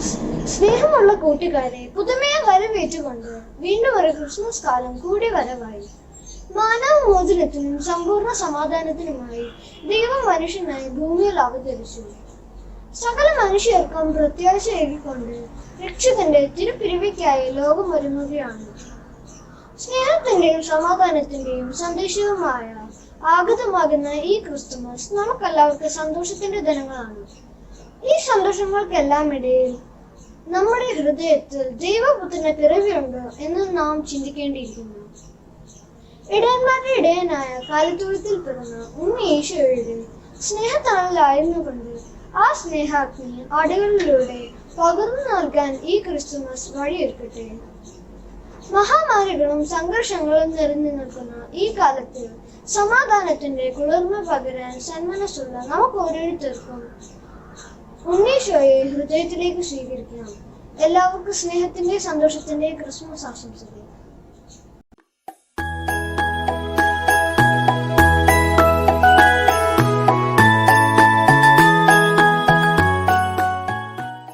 സ്നേഹമുള്ള കൂട്ടുകാരെ പുതുമയെ വരവേറ്റുകൊണ്ട് വീണ്ടും ഒരു ക്രിസ്മസ് കാലം കൂടി വരവായി. മാനവ മോചനത്തിനും സമ്പൂർണ സമാധാനത്തിനുമായി ദൈവം മനുഷ്യനായി ഭൂമിയിൽ അവതരിച്ചു. സകല മനുഷ്യർക്കും പ്രത്യാശ എഴുതിക്കൊണ്ട് രക്ഷകന്റെ തിരുപ്പിരിവയ്ക്കായി ലോകം ഒരുങ്ങുകയാണ്. സ്നേഹത്തിന്റെയും സമാധാനത്തിന്റെയും സന്ദേശവുമായ ആഗതമാകുന്ന ഈ ക്രിസ്തുമസ് നമുക്കെല്ലാവർക്കും സന്തോഷത്തിന്റെ ദിനങ്ങളാണ്. ഈ സന്തോഷങ്ങൾക്കെല്ലാം ഇടയിൽ നമ്മുടെ ഹൃദയത്തിൽ ദൈവപുത്രന്റെ പിറവിയുണ്ടോ എന്ന് നാം ചിന്തിക്കേണ്ടിയിരിക്കുന്നു. ഇടയന്മാരുടെ ഇടയനായ കാലത്തുഴത്തിൽ പിറന്ന ഉണ്ണി ഈശോയുടെ സ്നേഹത്തണലായിരുന്നു കൊണ്ട് ആ സ്നേഹാഗ്നി ആടുകളിലൂടെ പകർന്നു നൽകാൻ ഈ ക്രിസ്തുമസ് വഴിയൊരുക്കട്ടെ. മഹാമാരികളും സംഘർഷങ്ങളും നിറഞ്ഞു നിൽക്കുന്ന ഈ കാലത്തിൽ സമാധാനത്തിന്റെ കുളിർമ പകരാൻ സന്മനസ്സുള്ള നമുക്ക് ഓരോരുത്തർക്കും ഉണ്ണീശോയെ ഹൃദയത്തിലേക്ക് സ്വീകരിക്കണം. എല്ലാവർക്കും സ്നേഹത്തിന്റെ സന്തോഷത്തിന്റെ ക്രിസ്മസ് ആശംസകൾ.